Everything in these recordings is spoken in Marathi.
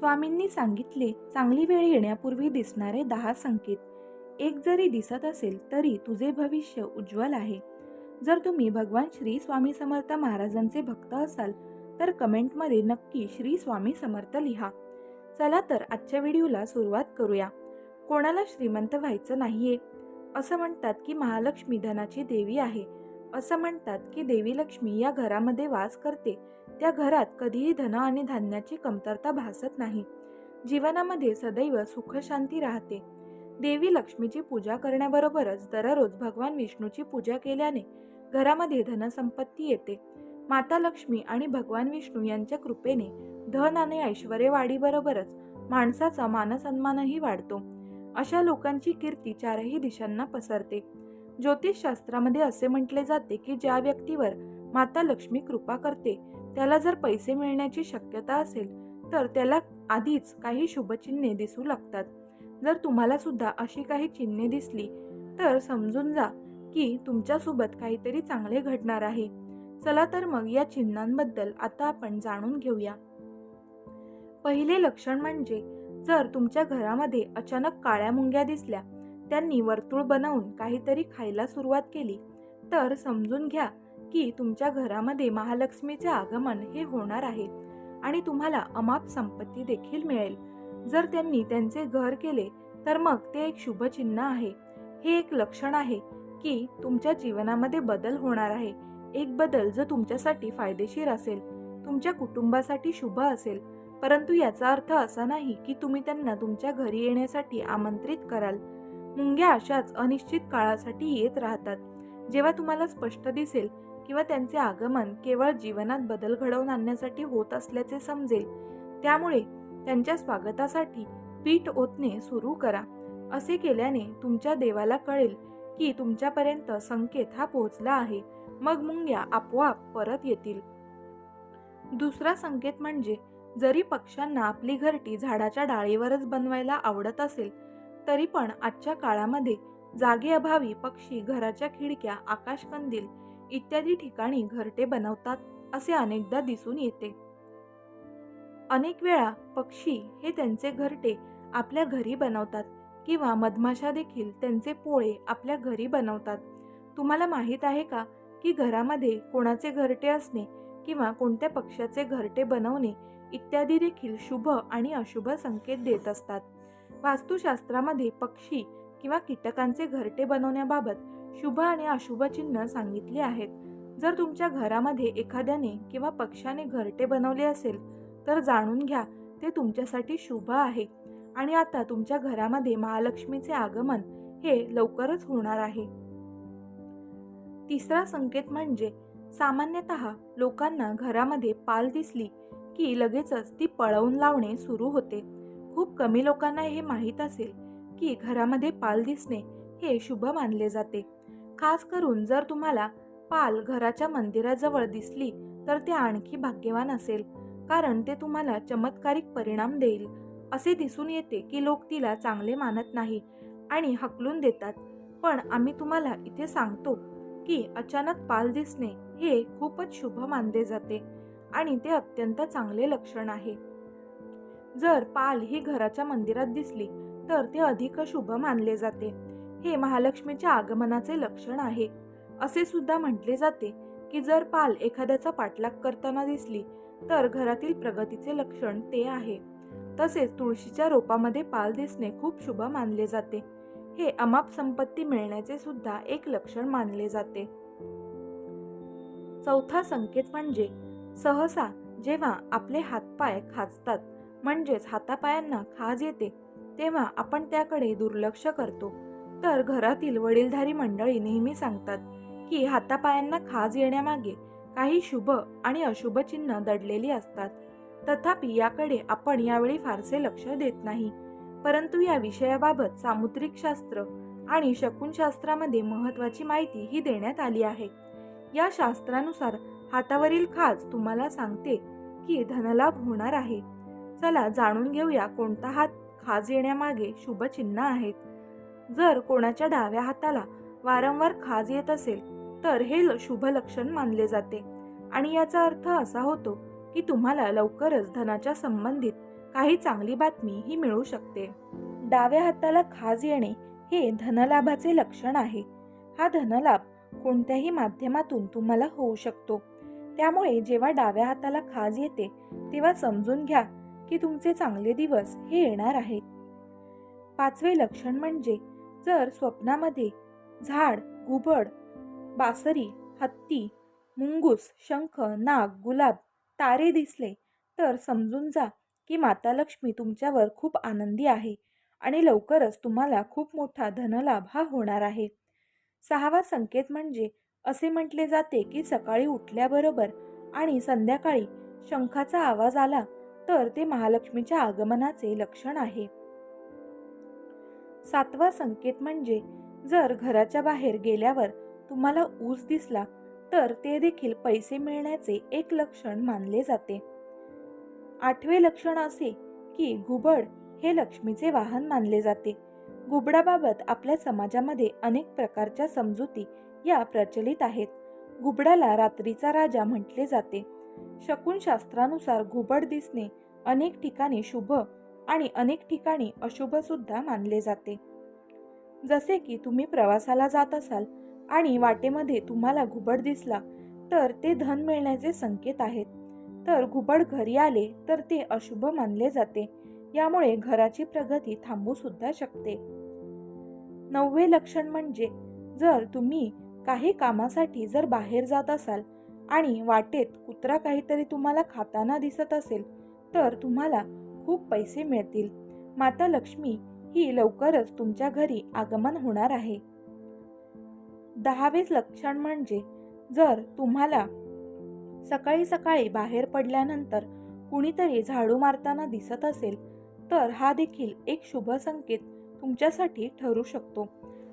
स्वामींनी सांगितले चांगली वेळ येण्यापूर्वी दिसणारे दहा संकेत. एक जरी दिसत असेल तरी तुझे भविष्य उज्ज्वल आहे. जर तुम्ही भगवान श्री स्वामी समर्थ महाराजांचे भक्त असाल तर कमेंटमध्ये नक्की श्री स्वामी समर्थ लिहा. चला तर आजच्या व्हिडिओला सुरुवात करूया. कोणाला श्रीमंत व्हायचं नाहीये. असं म्हणतात की महालक्ष्मी धनाची देवी आहे. असं म्हणतात की देवी लक्ष्मी या घरामध्ये वास करते. त्या घरात कधीही धन आणि धान्याची कमतरता भासत नाही. जीवनामध्ये सदैव सुखशांती राहते. देवी लक्ष्मीची पूजा करण्याबरोबरच दररोज भगवान विष्णूची पूजा केल्याने घरामध्ये धनसंपत्ती येते. माता लक्ष्मी आणि भगवान विष्णू यांच्या कृपेने धन आणि ऐश्वर वाढीबरोबरच माणसाचा मानसन्मानही वाढतो. अशा लोकांची कीर्ती चारही दिशांना पसरते. ज्योतिषशास्त्रामध्ये असे म्हटले जाते की ज्या व्यक्तीवर माता लक्ष्मी कृपा करते त्याला जर पैसे मिळण्याची शक्यता असेल तर त्याला आधीच काही शुभचिन्हे दिसू लागतात. जर तुम्हाला सुद्धा अशी काही चिन्हे दिसली तर समजून जा की तुमच्यासोबत काहीतरी चांगले घडणार आहे. चला तर मग या चिन्हांबद्दल आता आपण जाणून घेऊया. पहिले लक्षण म्हणजे जर तुमच्या घरामध्ये अचानक काळ्या मुंग्या दिसल्या त्यांनी वर्तुळ बनवून काहीतरी खायला सुरुवात केली तर समजून घ्या की तुमच्या घरामध्ये महालक्ष्मीचे आगमन हे होणार आहे आणि तुम्हाला अमाप संपत्ती देखील मिळेल. जर त्यांनी त्यांचे घर केले तर मग ते एक शुभचिन्ह आहे. हे एक लक्षण आहे की तुमच्या जीवनामध्ये बदल होणार आहे. एक बदल जो तुमच्यासाठी फायदेशीर असेल तुमच्या कुटुंबासाठी शुभ असेल. परंतु याचा अर्थ असा नाही की तुम्ही त्यांना तुमच्या घरी येण्यासाठी आमंत्रित कराल. मुंग्या अशाच अनिश्चित काळासाठी येत राहतात. जेव्हा तुम्हाला स्पष्ट दिसेल किंवा त्यांचे आगमन केवळ जीवनात बदल घडवून आणण्यासाठी होत असल्याचे समजेल. त्यामुळे त्यांच्या स्वागतासाठी पीठ ओतणे सुरू करा. असे केल्याने तुमच्या देवाला कळेल की तुमच्यापर्यंत संकेत हा पोहोचला आहे. मग मुंग्या आपोआप परत येतील. दुसरा संकेत म्हणजे जरी पक्ष्यांना आपली घरटी झाडाच्या डाळीवरच बनवायला आवडत असेल तरी पण आजच्या काळामध्ये जागेअभावी पक्षी घराच्या खिडक्या आकाशकंदील इत्यादी ठिकाणी घरटे बनवतात असे अनेकदा दिसून येते. अनेक वेळा पक्षी हे त्यांचे घरटे आपल्या घरी बनवतात किंवा मधमाशा देखील त्यांचे पोळे आपल्या घरी बनवतात. तुम्हाला माहीत आहे का की घरामध्ये कोणाचे घरटे असणे किंवा कोणत्या पक्ष्याचे घरटे बनवणे इत्यादी देखील शुभ आणि अशुभ संकेत देत असतात. वास्तुशास्त्रामध्ये पक्षी किंवा कीटकांचे घरटे बनवण्याबाबत शुभ आणि अशुभ चिन्ह सांगितली आहेत. जर तुमच्या घरामध्ये एखाद्याने किंवा पक्षाने घरटे बनवले असेल तर जाणून घ्या ते तुमच्यासाठी शुभ आहे. आणि आता तुमच्या घरामध्ये महालक्ष्मीचे आगमन हे लवकरच होणार आहे. तिसरा संकेत म्हणजे सामान्यतः लोकांना घरामध्ये पाल दिसली की लगेचच ती पळवून लावणे सुरू होते. खूप कमी लोकांना हे माहीत असेल की घरामध्ये पाल दिसणे हे शुभ मानले जाते. खास करून जर तुम्हाला पाल घराच्या मंदिराजवळ दिसली तर ते आणखी भाग्यवान असेल कारण ते तुम्हाला चमत्कारिक परिणाम देईल. असे दिसून येते की लोक तिला चांगले मानत नाही आणि हकलून देतात. पण आम्ही तुम्हाला इथे सांगतो की अचानक पाल दिसणे हे खूपच शुभ मानले जाते आणि ते अत्यंत चांगले लक्षण आहे. जर पाल ही घराच्या मंदिरात दिसली तर ते अधिक शुभ मानले जाते. हे महालक्ष्मीच्या आगमनाचे लक्षण आहे. असे सुद्धा म्हटले जाते की जर पाल एखाद्याचा पाठलाग करताना दिसली तर घरातील प्रगतीचे लक्षण ते आहे. तसेच तुळशीच्या रोपामध्ये पाल दिसणे खूप शुभ मानले जाते. हे अमाप संपत्ती मिळण्याचे सुद्धा एक लक्षण मानले जाते. चौथा संकेत म्हणजे सहसा जेव्हा आपले हातपाय खाजतात म्हणजेच हातापायांना खाज येते तेव्हा आपण त्याकडे दुर्लक्ष करतो. तर घरातील वडीलधारी मंडळी नेहमी सांगतात की हातापायांना खाज येण्यामागे काही शुभ आणि अशुभ चिन्ह दडलेली असतात. तथापि याकडे आपण यावेळी फारसे लक्ष देत नाही. परंतु या विषयाबाबत सामुद्रिक शास्त्र आणि शकुनशास्त्रामध्ये महत्वाची माहिती ही देण्यात आली आहे. या शास्त्रानुसार हातावरील खाज तुम्हाला सांगते की धनलाभ होणार आहे. चला जाणून घेऊया कोणता हात खाज येण्यामागे शुभचिन्ह आहेत. जर कोणाच्या डाव्या हाताला वारंवार खाज येत असेल तर हे ल- शुभ लक्षण मानले जाते. आणि याचा अर्थ असा होतो की तुम्हाला लवकरच धनाच्या संबंधित काही चांगली बातमी ही मिळू शकते. डाव्या हाताला खाज येणे हे धनलाभाचे लक्षण आहे. हा धनलाभ कोणत्याही माध्यमातून तुम्हाला होऊ शकतो. त्यामुळे जेव्हा डाव्या हाताला खाज येते तेव्हा समजून घ्या की तुमचे चांगले दिवस हे येणार आहेत. पाचवे लक्षण म्हणजे जर स्वप्नामध्ये झाड घुबड बासरी हत्ती मुंगूस शंख नाग गुलाब तारे दिसले तर समजून जा की माता लक्ष्मी तुमच्यावर खूप आनंदी आहे आणि लवकरच तुम्हाला खूप मोठा धनलाभ हा होणार आहे. सहावा संकेत म्हणजे असे म्हटले जाते की सकाळी उठल्याबरोबर आणि संध्याकाळी शंखाचा आवाज आला तर ते महालक्ष्मीच्या आगमनाचे लक्षण आहे. सातवा संकेत म्हणजे जर घराच्या बाहेर गेल्यावर तुम्हाला ऊस दिसला तर ते देखील पैसे मिळण्याचे एक लक्षण मानले जाते. आठवे लक्षण असे की घुबड हे लक्ष्मीचे वाहन मानले जाते. घुबडाबाबत आपल्या समाजामध्ये अनेक प्रकारच्या समजुती या प्रचलित आहेत. घुबडाला रात्रीचा राजा म्हटले जाते. शकून शास्त्रानुसार घुबड दिसणे अनेक ठिकाणी शुभ आणि अनेक ठिकाणी अशुभ सुद्धा मानले जाते. जसे की तुम्ही प्रवासाला जात असाल आणि वाटेमध्ये तुम्हाला घुबड दिसला तर ते धन मिळण्याचे संकेत आहेत. तर घुबड घरी आले तर ते अशुभ मानले जाते. यामुळे घराची प्रगती थांबू सुद्धा शकते. नववे लक्षण म्हणजे जर तुम्ही काही कामासाठी जर बाहेर जात असाल आणि वाटेत कुत्रा काहीतरी तुम्हाला खाताना दिसत असेल तर तुम्हाला खूप पैसे मिळतील. माता लक्ष्मी ही लवकरच तुमच्या घरी आगमन होणार आहे. दहावेच लक्षण म्हणजे जर तुम्हाला सकाळी सकाळी बाहेर पडल्यानंतर कुणीतरी झाडू मारताना दिसत असेल तर हा देखील एक शुभ संकेत तुमच्यासाठी ठरू शकतो.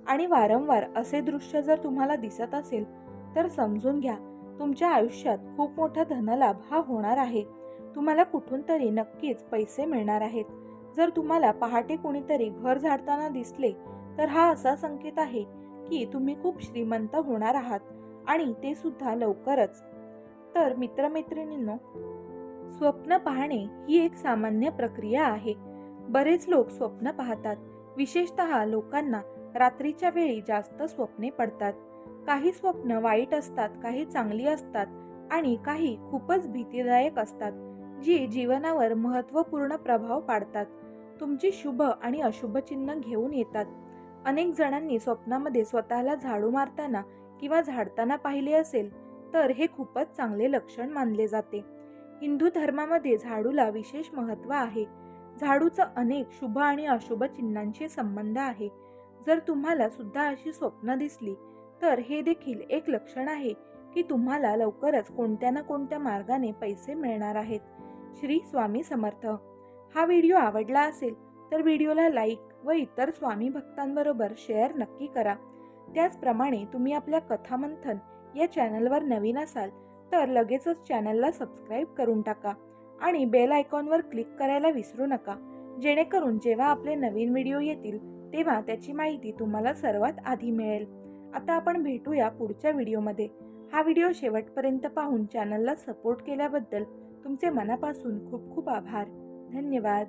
आणि वारंवार असे दृश्य जर तुम्हाला दिसत असेल तर समजून घ्या तुमच्या आयुष्यात खूप मोठा धनलाभ हा होणार आहे. तुम्हाला कुठून तरी नक्कीच पैसे मिळणार आहेत. जर तुम्हाला पहाटे कुणीतरी घर झाडताना दिसले तर हा असा संकेत आहे की तुम्ही खूप श्रीमंत होणार आहात आणि ते सुद्धा लवकरच. तर मित्रमैत्रिणींनो स्वप्न पाहणे ही एक सामान्य प्रक्रिया आहे. बरेच लोक स्वप्न पाहतात. विशेषत लोकांना रात्रीच्या वेळी जास्त स्वप्ने पडतात. काही स्वप्न वाईट असतात काही चांगली असतात आणि काही खूपच भीतीदायक असतात. जी जीवनावर महत्त्वपूर्ण प्रभाव पाडतात. तुमची शुभ आणि अशुभ चिन्ह घेऊन येतात. अनेक जणांनी स्वप्नामध्ये स्वतःला झाडू मारताना किंवा झाडताना पाहिले असेल तर हे खूपच चांगले लक्षण मानले जाते. हिंदू धर्मामध्ये झाडूला विशेष महत्त्व आहे. झाडूचं अनेक शुभ आणि अशुभ चिन्हांशी संबंध आहे. जर तुम्हाला सुद्धा अशी स्वप्न दिसली तर हे देखील एक लक्षण आहे की तुम्हाला लवकरच कोणत्या ना कोणत्या मार्गाने पैसे मिळणार आहेत. श्री स्वामी समर्थ. हा व्हिडिओ आवडला असेल तर व्हिडिओला लाईक व इतर स्वामी भक्तांबरोबर शेअर नक्की करा. त्याचप्रमाणे तुम्ही आपल्या कथामंथन या चॅनलवर नवीन असाल तर लगेचच चॅनलला सबस्क्राईब करून टाका आणि बेल आयकॉनवर क्लिक करायला विसरू नका. जेणेकरून जेव्हा आपले नवीन व्हिडिओ येतील तेव्हा त्याची माहिती तुम्हाला सर्वात आधी मिळेल. आता आपण भेटूया पुढच्या व्हिडिओमध्ये. हा व्हिडिओ शेवटपर्यंत पाहून चॅनलला सपोर्ट केल्याबद्दल तुमचे मनापासून खूप खूप आभार. धन्यवाद.